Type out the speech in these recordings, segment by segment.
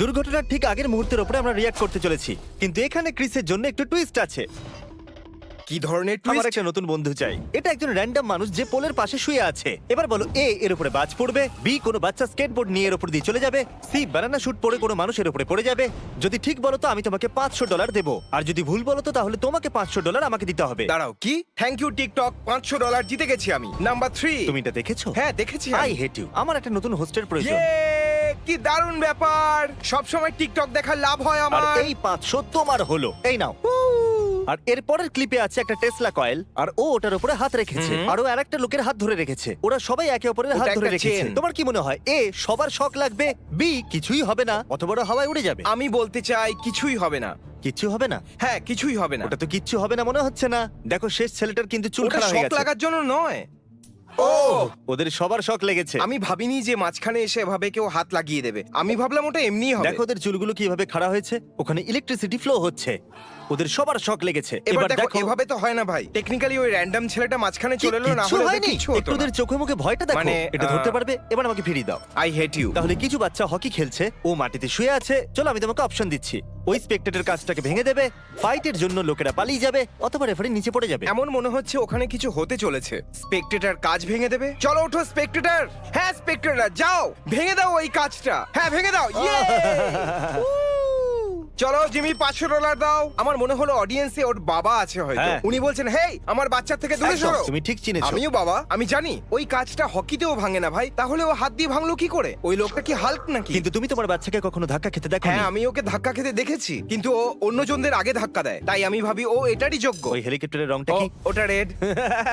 দুর্ঘটনার ঠিক আগের মুহূর্তের উপরে আমরা রিয়াক্ট করতে চলেছি। কিন্তু এখানে ক্রিসের জন্য একটু টুইস্ট আছে। কি ধরনের আমার একটা নতুন বন্ধু চাই। এটা একজন র্যান্ডম মানুষ যে পোলের পাশে শুয়ে আছে। এবার বলো এ এর উপরে বাজ পড়বে? বি কোনো বাচ্চা স্কেটবোর্ড নিয়ে এর উপর দিয়ে চলে যাবে? সি বানানা শুট পরে কোনো মানুষের উপরে পড়ে যাবে? যদি ঠিক বলো তো আমি তোমাকে পাঁচশো ডলার দেবো। আর যদি ভুল বলো তো তাহলে তোমাকে পাঁচশো ডলার আমাকে দিতে হবে। দাঁড়াও কি? থ্যাংক ইউ টিকটক পাঁচশো ডলার জিতে গেছি আমি। নাম্বার থ্রি তুমি এটা দেখেছ? হ্যাঁ দেখেছি আই হেট ইউ আমার একটা নতুন হোস্টের প্রয়োজন। Yay! কি দারুণ ব্যাপার। সব সময় টিকটক দেখার লাভ হয় আর আমার। এই পাঁচশো তোমার হলো। এই নাও। আর এর পরের ক্লিপে আছে একটা টেসলা কয়েল আর ও ওটার উপরে হাত রেখেছে। আর ও আরেকটা লোকের হাত ধরে রেখেছে। ওরা সবাই একে অপরের ওটা হাত ধরে একটা রেখেছে। chain। তোমার কি মনে হয়? এ সবার শখ লাগবে? বি কিছুই হবে না। অত বড় হাওয়ায় উড়ে যাবে। আমি বলতে চাই কিছুই হবে না। কিচ্ছু হবে না? হ্যাঁ কিছুই হবে না। ওটা তো কিচ্ছু হবে না মনে হচ্ছে না। দেখো শেষ ছেলেটার কিন্তু চুল ওটা খাড়া হয়ে শক গেছে। লাগার জন্য নয়। ও! ওদের সবার শখ লেগেছে। আমি ভাবিনি যে মাঝখানে এসে এভাবে কেউ হাত লাগিয়ে দেবে। আমি ভাবলাম ওটা এমনিই হবে। দেখো ওদের চুলগুলো কীভাবে খাড়া হয়েছে। ওখানে ইলেকট্রিসিটি ফ্লো হচ্ছে। ওদের সবার শখ লেগেছে। এবার দেখো এভাবে তো হয় না ভাই। টেকনিক্যালি ওই র্যান্ডম ছেলেটা মাঝখানে চলে এলো না হলে হয়নি। কিচ্ছু হতো একটু ওদের চোখে মুখে ভয়টা দেখো। মানে, এটা ধরতে আহ, পারবে এবার আমাকে ফিরিয়ে দাও। আই হেট ইউ তাহলে কিছু বাচ্চা হকি খেলছে ও মাটিতে শুয়ে আছে চলো আমি তোমাকে অপশন দিচ্ছি। ওই স্পেক্টেটের কাজটাকে ভেঙে দেবে ফাইটের জন্য লোকেরা পালিয়ে যাবে অথবা রেফারি নিচে পড়ে যাবে। এমন মনে হচ্ছে ওখানে কিছু হতে চলেছে। স্পেকটেটার কাজ ভেঙে দেবে। চলো ওঠো স্পেকটেটার হ্যাঁ স্পেকটেটার যাও! ভেঙে দাও ওই কাজটা। হ্যাঁ ভেঙে দাও। Yay! চলো জিমি পাঁচশো ডলার দাও। আমার মনে হলো অডিয়েন্সে ওর বাবা আছে হয়তো। হ্যাঁ। উনি বলছেন হেই আমার বাচ্চা থেকে দূরে একদম, সরো। তুমি ঠিক চিনেছো। আমিও বাবা আমি জানি ওই কাজটা হকিতেও ভাঙে না ভাই। তাহলে ও হাত দিয়ে ভাঙলো কি করে? ওই লোকটা কি হাল্ক নাকি? কিন্তু তুমি তোমার বাচ্চাকে কখনো ধাক্কা খেতে দেখো হ্যাঁ আমি ওকে ধাক্কা খেতে দেখেছি। কিন্তু ও অন্যজনদের আগে ধাক্কা দেয়। তাই আমি ভাবি ও এটারই যোগ্য। ওই হেলিকপ্টারের রংটা ও, কি? ওটা রেড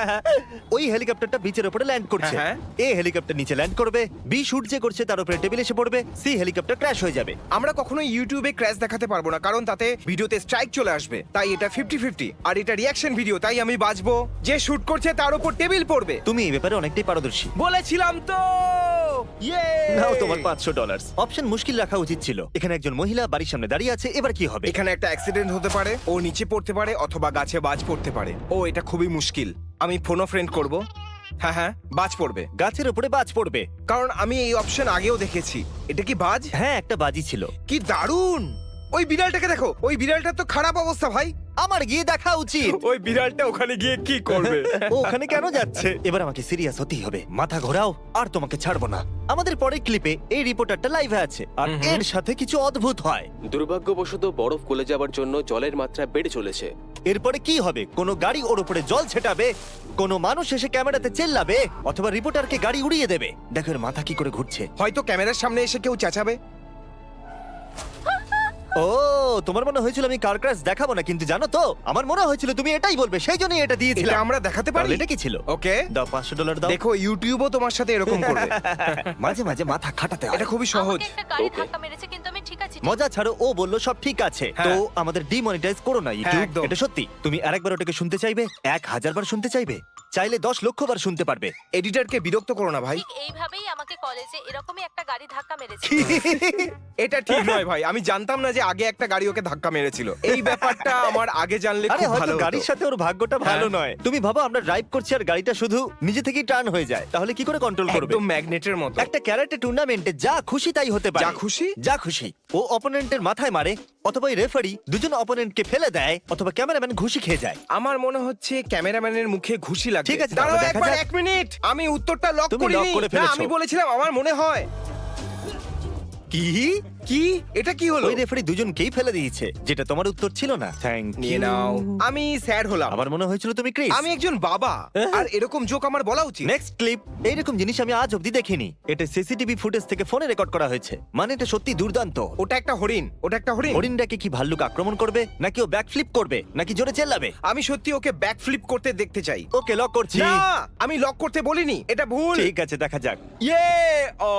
ওই হেলিকপ্টারটা বিচের উপরে ল্যান্ড করছে। হ্যাঁ, এ হেলিকপ্টার নিচে ল্যান্ড করবে বি শুট যে করছে তার উপরে টেবিল এসে পড়বে সি হেলিকপ্টার ক্র্যাশ হয়ে যাবে। আমরা কখনো ইউটিউবে ক্র্যাশ দেখাতে পারব না কারণ তাতে ভিডিওতে স্ট্রাইক চলে আসবে। তাই এটা ফিফটি ফিফটি আর এটা রিয়াকশন ভিডিও তাই আমি বাঁচবো। যে শুট করছে তার উপর টেবিল পড়বে। তুমি এই ব্যাপারে অনেকটাই পারদর্শী। বলেছিলাম তো! ইয়ে নাও তোমার পাঁচশো ডলার অপশন মুশকিল রাখা উচিত ছিল। এখানে একজন মহিলা বাড়ির সামনে দাঁড়িয়ে আছে এবার কি হবে? এখানে একটা অ্যাক্সিডেন্ট হতে পারে ও নিচে পড়তে পারে অথবা গাছে বাজ পড়তে পারে। ও এটা খুবই মুশকিল। আমি ফোনো ফ্রেন্ড করব। হ্যাঁ হ্যাঁ বাজ পড়বে। গাছের উপরে বাজ পড়বে। কারণ আমি এই অপশন আগেও দেখেছি। এটা কি বাজ? হ্যাঁ একটা বাজি ছিল। কি দারুণ! ওই বিড়ালটাকে দেখো ওই বিড়ালটার তো খারাপ অবস্থা ভাই। আমার গিয়ে দেখা উচিত। ওই বিড়ালটা ওখানে গিয়ে কি করবে? ও ওখানে কেন যাচ্ছে? এবার আমাকে সিরিয়াস হতেই হবে। মাথা ঘোরাও আর তোমাকে ছাড়বো না। আমাদের পরের ক্লিপে এই রিপোর্টারটা লাইভে আছে আর। এর সাথে কিছু অদ্ভুত হয়। দুর্ভাগ্যবশত বরফ গলে যাওয়ার জন্য জলের মাত্রা বেড়ে চলেছে। এরপরে কি হবে? কোনো গাড়ি ওর উপরে জল ছেটাবে? কোনো মানুষ এসে ক্যামেরাতে চেল্লাবে? অথবা রিপোর্টারকে গাড়ি উড়িয়ে দেবে? দেখো এর মাথা কি করে ঘুরছে। হয়তো ক্যামেরার সামনে এসে কেউ চেঁচাবে। ও তোমার মনে হয়েছিল আমি কার ক্র্যাশ দেখাবো না কিন্তু জানো তো আমার মনে হয়েছিল তুমি এটাই বলবে সেই জন্যই এটা এটা দিয়েছিলাম আমরা দেখাতে পারি? তাহলে এটা কি ছিল? ওকে। দাও পাঁচশো ডলার দাও। দেখো ইউটিউবও তোমার সাথে এরকম করবে। মাঝে মাঝে মাথা খাটাতে হয়। এটা খুবই সহজ। আমাকে একটা গাড়ি ধাক্কা মেরেছে কিন্তু আমি ঠিক আছি মজা ছাড়ো ও বলল সব ঠিক আছে। হ্যাঁ। তো আমাদের ডিমনিটাইজ করো না ইউটিউব একদম। এটা সত্যি। তুমি আরেকবার ওটাকে শুনতে চাইবে? এক হাজার বার শুনতে চাইবে? চাইলে দশ লক্ষ বার শুনতে পারবে। এডিটরকে বিরক্ত করো না ভাই। ঠিক এইভাবেই আমাকে কলেজে এরকমই একটা গাড়ি ধাক্কা মেরেছে। এটা ঠিক নয় ভাই আমি জানতাম না যে আগে একটা গাড়ি ওকে ধাক্কা মেরেছিল। এই ব্যাপারটা আমার আগে জানলে আরে খুব হয়তো ভালো গাড়ির সাথে ওর ভাগ্যটা ভালো হ্যাঁ। নয়। তুমি ভাবো আমরা ড্রাইভ করছি আর গাড়িটা শুধু নিজে থেকেই টার্ন হয়ে যায়। তাহলে কি করে কন্ট্রোল করবে? একদম ম্যাগনেটের মতো। একটা ক্যারাটে টুর্নামেন্টে যা খুশি তাই হতে পারে। যা খুশি? যা খুশি। ও অপোনেন্টের মাথায় মারে। অথবা ওই রেফারি দুজন অপোনেন্টকে ফেলে দেয় অথবা ক্যামেরাম্যান ঘুষি খেয়ে যায়। আমার মনে হচ্ছে ক্যামেরাম্যানের মুখে ঘুষি লাগবে। ঠিক আছে, দাঁড়াও তাহলে দেখা একবার যাক। এক মিনিট। আমি উত্তরটা লক তুমি করিনি। করে না ফেলেছো। আমি বলেছিলাম আমার মনে হয়। কি? কি? এটা কি হলো? ওই রেফারি দুজনকেই ফেলে দিয়েছে যেটা তোমার উত্তর ছিল না। থ্যাংক নিয়ে ইউ নাও। আমি স্যাড হলাম। আমার মনে হয়েছিল তুমি ক্রিস আমি একজন বাবা আর এরকম জোক আমার বলা উচিত। নেক্সট ক্লিপ এইরকম জিনিস আমি আজ অব্দি দেখিনি। এটা সিসিটিভি ফুটেজ থেকে ফোনে রেকর্ড করা হয়েছে। মানে এটা সত্যি দুর্দান্ত। ওটা একটা হরিণ ওটা একটা হরিণ। হরিণটাকে কি ভাল্লুক আক্রমণ করবে নাকি ও ব্যাক ফ্লিপ করবে নাকি জোরে চেল্লাবে? আমি সত্যি ওকে ব্যাক ফ্লিপ করতে দেখতে চাই। ওকে লক করছি। না আমি লক করতে বলিনি এটা ভুল। ঠিক আছে দেখা যাক। ইয়ে ও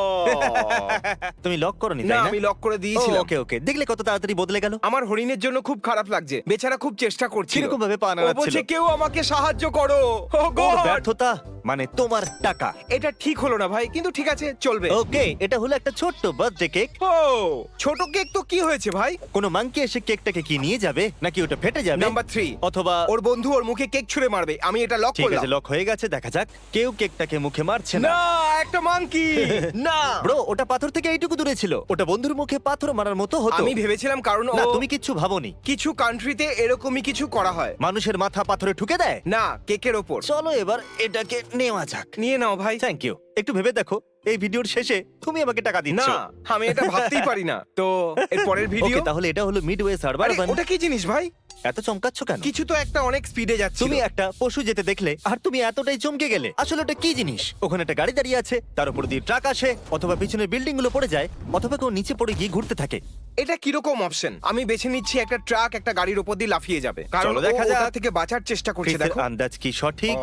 তুমি লক করনি না তাই না আমি লক করে দিয়েছিল ওকে ওকে। দেখলে কত তাড়াতাড়ি বদলে গেল? আমার হরিণের জন্য খুব খারাপ লাগছে। বেচারা খুব চেষ্টা করছিল। কীরকম ভাবে পা যাচ্ছে নাড়াচ্ছিল? বলছে কেউ আমাকে সাহায্য করো। Oh God! ব্যর্থতা মানে তোমার টাকা। এটা ঠিক হলো না ভাই কিন্তু ঠিক আছে চলবে। ওকে এটা হলো একটা ছোট্ট বার্থডে কেক। ও ছোট কেক তো কি হয়েছে ভাই? কোনো মাংকি এসে কেকটাকে কি নিয়ে যাবে নাকি ওটা ফেটে যাবে? নাম্বার থ্রি অথবা ওর বন্ধু ওর মুখে কেক ছুঁড়ে মারবে আমি এটা লক ঠিক করলাম। আছে লক হয়ে গেছে দেখা যাক। কেউ কেকটাকে মুখে মারছে না। না এক একটা মাংকি! না! ব্রো ওটা পাথর থেকে এইটুকু দূরে ছিল। ওটা বন্ধুর মুখে পাথর মারার মতো হতো। আমি ভেবেছিলাম কারণ ও না তুমি কিচ্ছু ভাবোনি। কিছু কান্ট্রিতে এরকমই কিছু করা হয়। মানুষের মাথা পাথরে ঠুকে দেয়? না কেকের ওপর। চলো এবার এটাকে নেওয়া যাক। নিয়ে নাও ভাই। থ্যাংক ইউ একটু ভেবে দেখো এই ভিডিওর শেষে তুমি আমাকে টাকা না দিচ্ছ আমি এটা ভাবতেই পারি না। তো এর পরের ভিডিও? ওকে তাহলে এটা হলো মিডওয়ে সার্ভার ওটা কি জিনিস ভাই? এত চমকাচ্ছ কেন? কিছু তো একটা অনেক স্পিডে যাচ্ছে তুমি একটা পশু যেতে দেখলে আর তুমি এতটাই চমকে গেলে। আসলে ওটা কি জিনিস? ওখানে একটা গাড়ি দাঁড়িয়ে আছে তার উপর দিয়ে ট্রাক আসে অথবা পিছনের বিল্ডিংগুলো পড়ে যায় অথবা কেউ নিচে পড়ে গিয়ে ঘুরতে থাকে। এটা কীরকম অপশন আমি বেছে নিচ্ছি একটা ট্রাক একটা গাড়ির উপর দিয়ে লাফিয়ে যাবে। কারণ চলো দেখা দেখা যায় যাক। থেকে বাঁচার চেষ্টা করছে ক্রিসের দেখো। আন্দাজ কি সঠিক?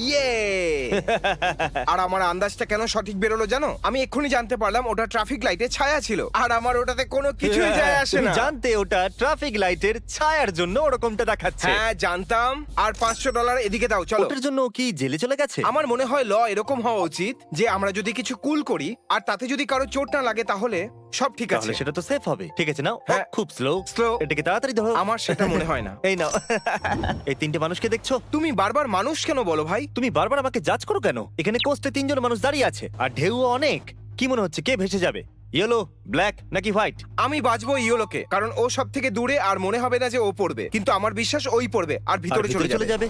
ইয়ে! আর আমার আন্দাজটা কেন সঠিক বেরোলো জানো? আমি এক্ষুনি জানতে পারলাম ওটা ট্রাফিক লাইটে ছায়া ছিল। আর আমার ওটাতে কোনো কিছুই যায় আসে তুমি না। জানতে ওটা ট্রাফিক লাইটের ছায়ার জন্য ওরকমটা দেখাচ্ছে। হ্যাঁ জানতাম। আর পাঁচশো ডলার এদিকে দাও চলো। ওটার জন্য ও কি জেলে চলে গেছে? আমার মনে হয় ল এরকম হওয়া উচিত যে আমরা যদি কিছু কুল করি আর তাতে যদি কারও চোট না লাগে তাহলে সব ঠিক আছে। তাহলে সেটা তো সেফ হবে। ঠিক আছে নাও। হ্যাঁ। খুব স্লো Slow। এটাকে তাড়াতাড়ি ধরো। আমার সেটা মনে হয় না। এই নাও। এই তিনটে মানুষকে দেখছ? তুমি বারবার মানুষ কেন বলো ভাই? তুমি বারবার আমাকে জাজ করো কেন? এখানে কোস্টে তিনজন মানুষ দাঁড়িয়ে আছে। আর ঢেউ অনেক। কি মনে হচ্ছে কে ভেসে যাবে? ইয়েলো ব্ল্যাক নাকি হোয়াইট আমি বাঁচবো ইয়োলোকে কারণ ও সব থেকে দূরে আর মনে হবে না যে ও পড়বে। কিন্তু আমার বিশ্বাস ওই পড়বে আর ভিতরে চলে যাবে।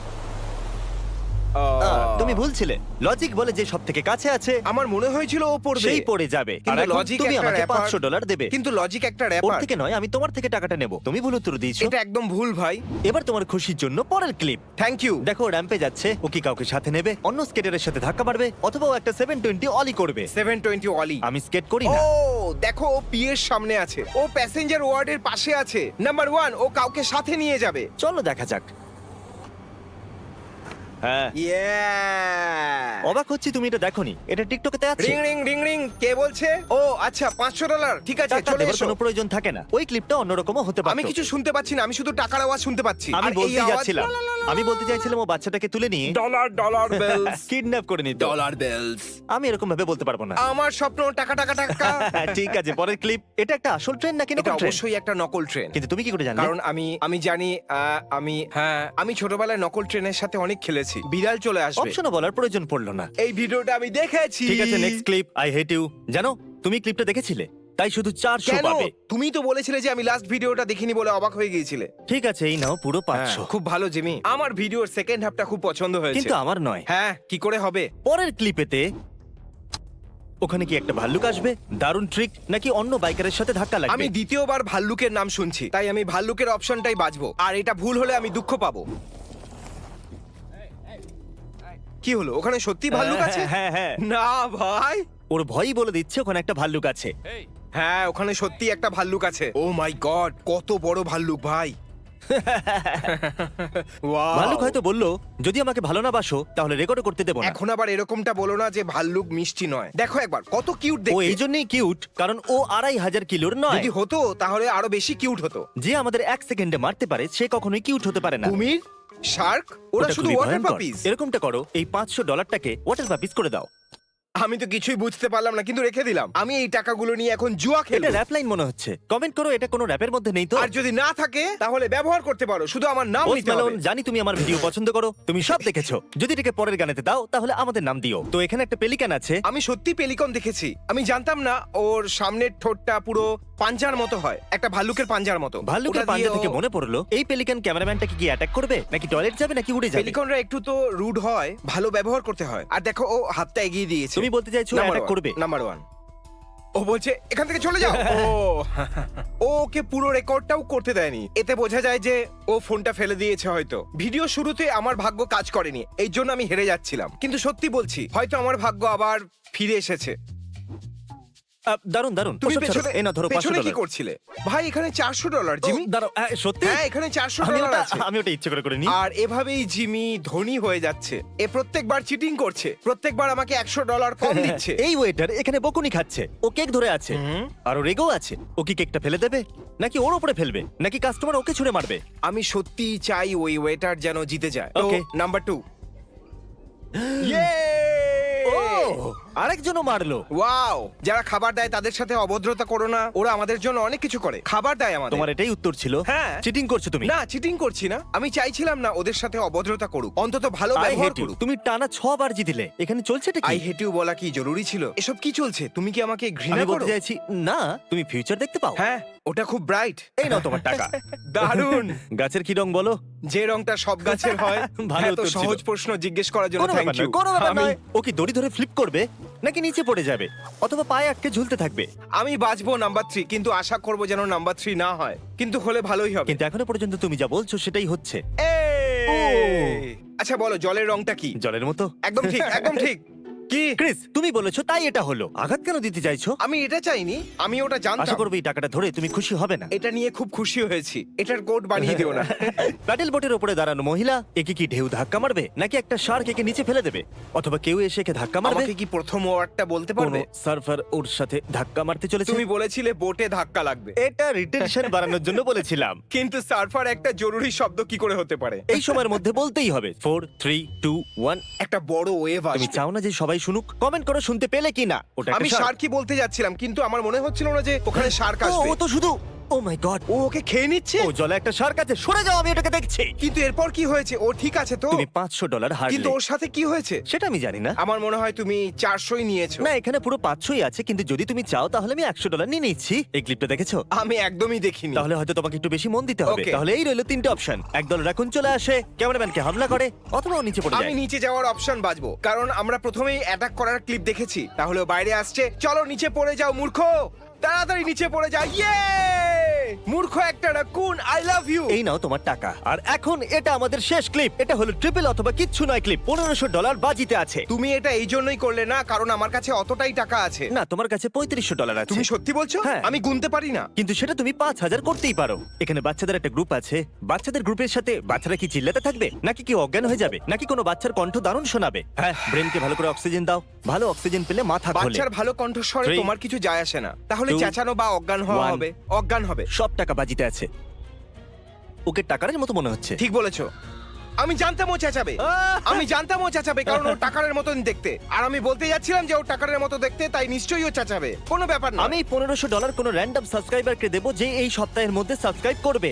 তুমি ভুলছিলে লজিক বলে যে সব থেকে কাছে আছে আমার মনে হয়েছিল ও পড়বে। সেই পড়ে যাবে। আর কিন্তু এখন logic তুমি একটা আমাকে rapper- পাঁচশো ডলার দেবে। কিন্তু লজিক একটা ওর র্যাপার থেকে নয় আমি তোমার থেকে টাকাটা নেব। তুমি ভুল উত্তর দিয়েছ। এটা একদম ভুল ভাই। এবার তোমার খুশির জন্য পরের ক্লিপ থ্যাংক ইউ দেখো র্যাম্পে যাচ্ছে ও কি কাউকে সাথে নেবে? অন্য স্কেটারের সাথে ধাক্কা মারবে অথবা ও একটা সেভেন টোয়েন্টি অলি করবে। সেভেন টোয়েন্টি অলি আমি স্কেট করি ও না দেখো ও পি এর সামনে আছে। ও প্যাসেঞ্জার ওয়ার্ডের পাশে আছে। নাম্বার ওয়ান ও কাউকে সাথে নিয়ে যাবে। চলো দেখা যাক। হ্যাঁ। অবাক হচ্ছি তুমি এটা দেখোনি। এটা টিকটকেতে আছে। Ring ring ring ring. কে বলছে? ও আচ্ছা পাঁচশো ডলার। ঠিক আছে টাকা চলে এসো। কোনো প্রয়োজন থাকে না। ওই ক্লিপটা অন্যরকমও হতে পারে আমি কিছু শুনতে পাচ্ছি না আমি শুধু টাকার আওয়াজ শুনতে পাচ্ছি। আমি আর এই বলতে আওয়াজ- যাচ্ছিলাম। আমি বলতে চাইছিলাম ও বাচ্চাটাকে তুলে নিয়ে। ডলার ডলার বেলস কিডন্যাপ করে নিত। ডলার বেলস আমি এরকম ভাবে বলতে পারব না। আমার স্বপ্ন টাকা টাকা টাকা। ঠিক আছে পরের ক্লিপ এটা একটা আসল ট্রেন নাকি এটা নকল ট্রেন অবশ্যই একটা নকল ট্রেন কিন্তু তুমি কি করে জানলে? কারণ আমি আমি জানি আহ, আমি হ্যাঁ আমি ছোটবেলায় নকল ট্রেনের সাথে অনেক খেলেছি। বিড়াল চলে আসবে। অপশনও বলার প্রয়োজন পড়ল না। এই ভিডিওটা আমি দেখেছি। ঠিক আছে next clip I hate you জানো তুমি ক্লিপটা দেখেছিলে? তাই শুধু চারশো কেন? পাবে। তুমি তো বলেছিলে যে আমি লাস্ট ভিডিওটা দেখিনি বলে অবাক হয়ে গিয়েছিলে। ঠিক আছে এই নাও পুরো পাঁচশো। হ্যাঁ, খুব ভালো জিমি। আমার ভিডিওর সেকেন্ড হাফটা খুব পছন্দ হয়েছে। কিন্তু আমার নয়। হ্যাঁ কি করে হবে? পরের ক্লিপেতে ওখানে কি একটা ভাল্লুক আসবে? দারুণ ট্রিক নাকি অন্য বাইকারের সাথে ধাক্কা লাগবে? আমি দ্বিতীয়বার ভাল্লুকের নাম শুনছি তাই আমি ভাল্লুকের অপশনটাই বাজবো। আর এটা ভুল হলে আমি দুঃখ পাবো। কি হলো? ওখানে সত্যি ভাল্লুক আছে? হ্যাঁ হ্যাঁ না ভাই। ওর ভয়ই বলে দিচ্ছে ওখানে একটা ভাল্লুক আছে। হ্যাঁ ওখানে সত্যি একটা ভাল্লুক আছে। ও মাই গড কত বড় ভাল্লুক ভাই। Wow! ভাল্লুক হয়তো বলল যদি আমাকে ভালো না বাসো তাহলে রেকর্ড করতে দেবো না। এখন আবার এরকমটা বলো না যে ভাল্লুক মিষ্টি নয়। দেখো একবার কত কিউট ও দেখতে। এই জন্যই কিউট কারণ ও আড়াই হাজার কিলোর নয়। যদি হতো তাহলে আরও বেশি কিউট হতো। যে আমাদের এক সেকেন্ডে মারতে পারে সে কখনোই কিউট হতে পারে না। কুমির শার্ক ওরা ওটা শুধু খুবই ওয়াটার ভয়ঙ্কর। পাপিস এরকমটা করো এই পাঁচশো ডলারটাকে ওয়াটার পাপিস করে দাও। আমি তো কিছুই বুঝতে পারলাম না কিন্তু রেখে দিলাম। আমি এই টাকাগুলো নিয়ে এখন জুয়া এটা খেলব র্যাপ লাইন মনে হচ্ছে। কমেন্ট করো এটা কোনো র্যাপের মধ্যে নেই তো? আর যদি না থাকে তাহলে ব্যবহার করতে পারো শুধু আমার নাম নিতে হবে হবে। জানি তুমি আমার ভিডিও পছন্দ করো তুমি সব দেখেছ। যদি এটাকে পরের গানেতে দাও তাহলে আমাদের নাম দিও। তো এখানে একটা পেলিকান আছে। আমি সত্যি পেলিকন দেখেছি। আমি জানতাম না ওর সামনের ঠোঁটটা পুরো পাঞ্জার মতো হয় একটা ভাল্লুকের পাঞ্জার মতো। ভাল্লুকের ওটা পাঞ্জা থেকে মনে পড়ল এই পেলিকান ক্যামেরাম্যানটাকে কি অ্যাটাক করবে? নাকি টয়লেট যাবে নাকি উড়ে যাবে? পেলিকনরা একটু তো রুড হয় ভালো ব্যবহার করতে হয়। আর দেখো ও হাতটা এগিয়ে দিয়েছে। তুমি বলতে চাইছো অ্যাটাক করবে? নাম্বার ওয়ান ও বলছে এখান থেকে চলে যাও। ও ও ওকে পুরো রেকর্ডটাও করতে দেয়নি। এতে বোঝা যায় যে ও ফোনটা ফেলে দিয়েছে হয়তো। ভিডিও শুরুতে আমার ভাগ্য কাজ করেনি এই জন্য আমি হেরে যাচ্ছিলাম। কিন্তু সত্যি বলছি হয়তো আমার ভাগ্য আবার ফিরে এসেছে। আহ, দারুণ দারুণ তুমি ওসব ছাড়ো। পেছনে এই না ধরো পাঁচশো পেছনে কি ডলার। করছিলে? ভাই এখানে চারশো ডলার জিমি। দাঁড়াও আহ, সত্যি? হ্যাঁ এখানে চারশো আমি ডলার ওটা আছে। আমি ওটা ইচ্ছে করে করে নি আর এভাবেই জিমি ধনী হয়ে যাচ্ছে। এ প্রত্যেকবার চিটিং করছে। প্রত্যেকবার আমাকে একশো ডলার কম দিচ্ছে। এই ওয়েটার এখানে বকুনি খাচ্ছে। ও কেক ধরে আছে। আর ও রেগেও আছে। ও কি কেকটা ফেলে দেবে? নাকি ওর উপরে ফেলবে? নাকি কাস্টমার ওকে ছুড়ে মারবে? আমি সত্যিই চাই ওই ওয়েটার যেন জিতে যায়। তো Okay. নাম্বার টু ও আরেকজনও মারলো। ওয়াও যারা খাবার দেয় তাদের সাথে অভদ্রতা করো না ওরা আমাদের জন্য অনেক কিছু করে। খাবার দেয় আমাদের। তোমার এটাই উত্তর ছিল? হ্যাঁ। চিটিং করছ তুমি? না চিটিং করছি না। আমি চাইছিলাম না ওদের সাথে অভদ্রতা করুক। অন্তত ভালো I ব্যবহার hate you. করুক। তুমি টানা ছবার জিতিলে। এখানে চলছে এটা আই কি হেট ইউ বলা কি জরুরি ছিল? এসব কি চলছে? তুমি কি আমাকে ঘৃণা আমি করো? বলতে চাইছি না তুমি ফিউচার দেখতে পাও। হ্যাঁ। ওটা খুব ব্রাইট এই নাও তোমার টাকা। দারুণ। গাছের কি রং বলো? যে রংটা সব গাছের হয় ভালো এত উত্তর ছিল। সহজ প্রশ্ন জিজ্ঞেস করার জন্য কোনো থ্যাংক ব্যাপার ইউ নয়, কোনো ব্যাপার নয়। ও কি দড়ি ধরে ফ্লিপ করবে? নাকি নিচে পড়ে যাবে? অথবা পায়ে আটকে ঝুলতে থাকবে? আমি বাঁচবো নাম্বার থ্রি কিন্তু আশা করব যেন নাম্বার থ্রি না হয়। কিন্তু হলে ভালোই হবে। কিন্তু এখনও পর্যন্ত তুমি যা বলছো সেটাই হচ্ছে। এই! আচ্ছা বলো জলের রংটা কি? জলের মতো। একদম ঠিক একদম ঠিক। কি? ক্রিস তুমি বলেছ তাই এটা হলো। আঘাত কেন দিতে চাইছো? আমি এটা চাইনি আমি ওটা আশা জানতাম করব এই টাকাটা ধরে তুমি খুশি হবে না। এটা নিয়ে খুব খুশি হয়েছি। এটার কোড বানিয়ে দিও না। প্যাডেল বোটের উপরে দাঁড়ানো মহিলা একে কি ঢেউ ধাক্কা মারবে নাকি একটা শার্ক একে নিচে ফেলে দেবে? অথবা কেউ এসে একে ধাক্কা মারবে? আমাকে কি প্রথম ওয়ার্ডটা বলতে কোনো পারবে? সার্ফার ওর সাথে ধাক্কা মারতে চলেছে? তুমি বলেছিলে বোটে ধাক্কা লাগবে। এটা রিটেনশন বাড়ানোর জন্য বলেছিলাম। কিন্তু সার্ফার একটা জরুরি শব্দ কি করে হতে পারে? এই সময়ের মধ্যে বলতেই হবে। Four three two one. একটা বড় ওয়েভ তুমি আসবে। চাও না যে সবাই শুনুক কমেন্ট করে শুনতে পেলে কিনা? ওটা আমি সার্কি বলতে যাচ্ছিলাম কিন্তু আমার মনে হচ্ছিল না যে ওখানে শার্ক আসবে ও তো শুধু ও মাই গড ও ওকে খেয়ে নিচ্ছে? ও জলে একটা শার্ক আছে সরে যাও আমি এটাকে দেখছি। কিন্তু এরপর কি হয়েছে? ও ঠিক আছে তো? তুমি পাঁচশো ডলার কিন্তু হারলে ওর সাথে কি হয়েছে? সেটা আমি জানি না। আমার মনে হয় তুমি চারশোই নিয়েছো। না এখানে পুরো পাঁচশোই আছে কিন্তু যদি তুমি চাও তাহলে আমি একশো ডলার নিয়ে নিচ্ছি। এই ক্লিপটা দেখেছ? আমি একদমই দেখিনি। তাহলে হয়তো তোমাকে একটু বেশি মন দিতে হবে। Okay. তাহলে এই রইল তিনটে অপশন। একদল রাখুন চলে আসে ক্যামেরাম্যানকে হামলা করে অথবা ও নিচে পড়ে আমি যায়। নিচে যাওয়ার অপশন বাজবো কারণ আমরা প্রথমেই অ্যাটাক করার ক্লিপ দেখেছি। তাহলে ও বাইরে আসছে। চলো নিচে পড়ে যাও মূর্খ! তাড়াতাড়ি নিচে পড়ে যাও ইয়ে মূর্খ একটা রাকুন আই লাভ ইউ এই নাও তোমার টাকা। আর এখন এটা আমাদের শেষ ক্লিপ এটা হলো ট্রিপল অথবা কিচ্ছু নয় ক্লিপ পনেরোশো ডলার বাজিতে আছে। তুমি এটা এই জন্যই করলে না কারণ আমার কাছে অতটাই টাকা আছে। না তোমার কাছে পঁয়ত্রিশশো ডলার আছে। তুমি সত্যি বলছো? হ্যাঁ। আমি গুনতে পারি না। কিন্তু সেটা তুমি পাঁচ হাজার করতেই পারো। এখানে বাচ্চাদের একটা গ্রুপ আছে। বাচ্চাদের গ্রুপের সাথে বাচ্চারা কি চিল্লাতে থাকবে? নাকি কি অজ্ঞান হয়ে যাবে? নাকি কোনো বাচ্চার কণ্ঠ দারুণ শোনাবে? হ্যাঁ ব্রেনকে ভালো করে অক্সিজেন দাও। ভালো অক্সিজেন পেলে মাথা খোলে। বাচ্চার ভালো কণ্ঠস্বরে Three, তোমার কিছু যায় আসে না। তাহলে two, চেঁচানো বা অজ্ঞান হওয়া one. হবে। অজ্ঞান হবে। সব টাকা বাজিতে আছে। ওকে টাকার মতো মনে হচ্ছে। ঠিক বলেছ। আমি জানতাম ও চেঁচাবে। আমি জানতাম ও চেঁচাবে কারণ ও টাকারের মতন দেখতে। আর আমি বলতে যাচ্ছিলাম যে ও টাকারের মতো দেখতে তাই নিশ্চয়ই ও চেঁচাবে। কোনো ব্যাপার না। আমি পনেরোশো ডলার কোনো র্যান্ডম সাবস্ক্রাইবারকে দেবো যে এই সপ্তাহের মধ্যে সাবস্ক্রাইব করবে।